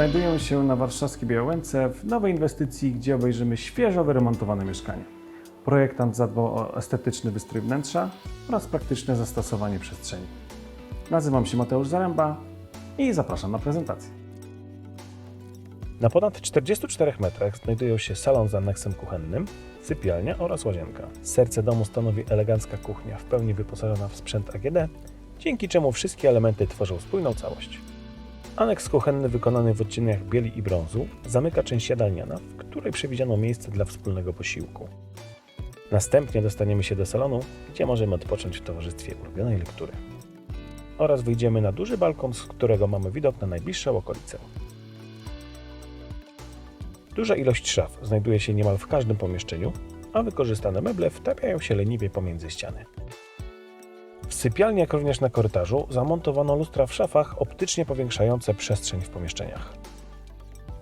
znajdują się na warszawskiej Białęce w nowej inwestycji, gdzie obejrzymy świeżo wyremontowane mieszkanie. Projektant zadbał o estetyczny wystrój wnętrza oraz praktyczne zastosowanie przestrzeni. Nazywam się Mateusz Zaręba i zapraszam na prezentację. Na ponad 44 metrach znajdują się salon z aneksem kuchennym, sypialnia oraz łazienka. Serce domu stanowi elegancka kuchnia w pełni wyposażona w sprzęt AGD, dzięki czemu wszystkie elementy tworzą spójną całość. Aneks kuchenny wykonany w odcieniach bieli i brązu zamyka część jadalniana, w której przewidziano miejsce dla wspólnego posiłku. Następnie dostaniemy się do salonu, gdzie możemy odpocząć w towarzystwie ulubionej lektury. Oraz wyjdziemy na duży balkon, z którego mamy widok na najbliższe okolice. Duża ilość szaf znajduje się niemal w każdym pomieszczeniu, a wykorzystane meble wtapiają się leniwie pomiędzy ściany. W sypialni, jak również na korytarzu, zamontowano lustra w szafach optycznie powiększające przestrzeń w pomieszczeniach.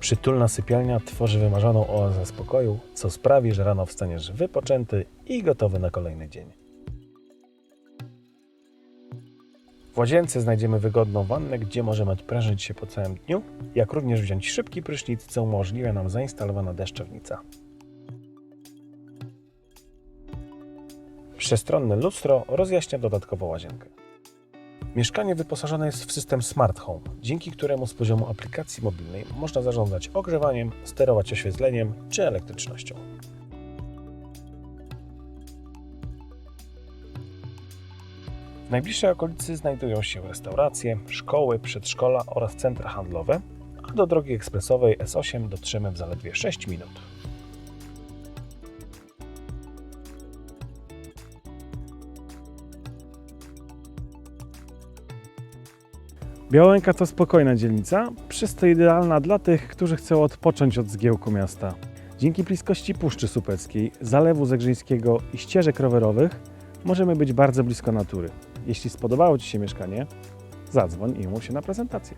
Przytulna sypialnia tworzy wymarzoną oazę spokoju, co sprawi, że rano wstaniesz wypoczęty i gotowy na kolejny dzień. W łazience znajdziemy wygodną wannę, gdzie możemy odprężyć się po całym dniu, jak również wziąć szybki prysznic, co umożliwia nam zainstalowana deszczownica. Przestronne lustro rozjaśnia dodatkowo łazienkę. Mieszkanie wyposażone jest w system Smart Home, dzięki któremu z poziomu aplikacji mobilnej można zarządzać ogrzewaniem, sterować oświetleniem czy elektrycznością. W najbliższej okolicy znajdują się restauracje, szkoły, przedszkola oraz centra handlowe, a do drogi ekspresowej S8 dotrzemy w zaledwie 6 minut. Białęka to spokojna dzielnica, przez to idealna dla tych, którzy chcą odpocząć od zgiełku miasta. Dzięki bliskości Puszczy Supeckiej, Zalewu Zegrzyńskiego i ścieżek rowerowych możemy być bardzo blisko natury. Jeśli spodobało Ci się mieszkanie, zadzwoń i umów się na prezentację.